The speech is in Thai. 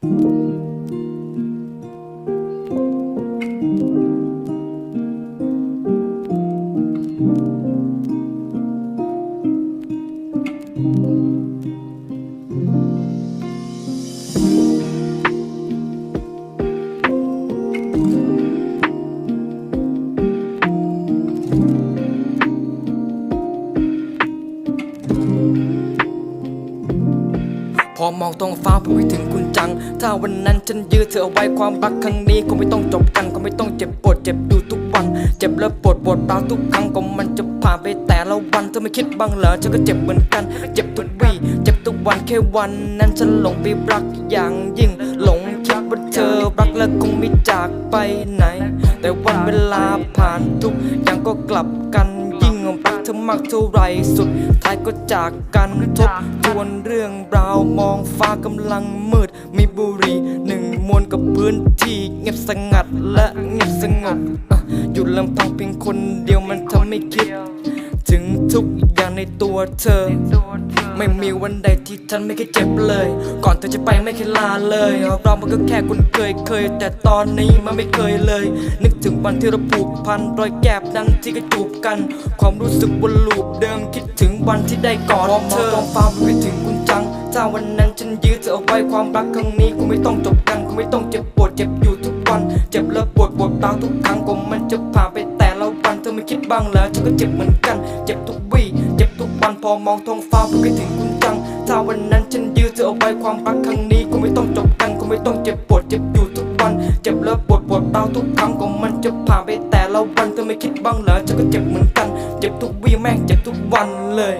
พอมองท้องฟ้าผมไปถึงคุณ จัง ถ้าวันนั้นฉันยื้อเธอเอาไว้ความรักครั้งนี้คงไม่ต้องจบกันคงไม่ต้องเจ็บปวดเจ็บอยู่ทุกวัน เจ็บแล้วปวดปวดร้าวทุกครั้งก็มันจะผ่านไปแต่ละวันเธอไม่คิดบ้างเหรอฉันก็เจ็บเหมือนกัน เจ็บทุกวี่เจ็บทุกวันแค่วันนั้นฉันหลงไปรักอย่างยิ่งหลงคิดว่าเธอรักแล้วคงไม่จากไปไหน แต่วันเวลาผ่านทุกอย่างก็กลับกัน ธอมากเท่าไรสุดท้ายก็จากกันทบทวนเรื่องราวมองฟ้ากำลังมืด มีบุหรีหนึ่งมวลกับพื้นที่เงียบสงัดและเงียบสงบอะอยู่ลำพังเพียงคนเดียวมันทำให้คิด ถึงทุกอย่างในตัวเธอ ไม่มีวันใดที่ฉันไม่เคยเจ็บเลย ก่อนเธอจะไปไม่เคยลาเลยเรามันก็แค่คนเคยเคย แต่ตอนนี้มันไม่เคยเลย นึกถึงวันที่เราผูกพันรอยแกบนั้นที่ก็จูบกัน ความรู้สึกวนลูปเดิมคิดถึงวันที่ได้กอดเธอท้องฟ้ามันไปถึงคุณจังถ้าวันนั้นฉันยื้อเธอเอาไว้ความรักครั้งนี้คงไม่ต้องจบกันคงไม่ต้องเจ็บปวดเจ็บอยู่ทุกวัน เจ็บแล้วปวดปวดร้าทุกครั้งก็มันจะผ่านไปแต่ละวันเธอไม่คิดบ้างเหรอฉันก็เจ็บเหมือนกัน เจ็บทุกวันพอมองท้องฟ้ามันก็ถึงคุณจัง ถ้าวันนั้นฉันยื้อเธอเอาไว้ความรักครั้งนี้คงไม่ต้องจบกันคงไม่ต้องเจ็บปวดเจ็บอยู่ทุกวัน เจ็บแล้วปวดปวดร้าทุกครั้งก็มันจะผ่านไปแต่ละวันเธอไม่คิดบ้างเหรอฉันก็เจ็บเหมือนกัน เจ็บทุกวี่แม่งเจ็บทุกวันเลย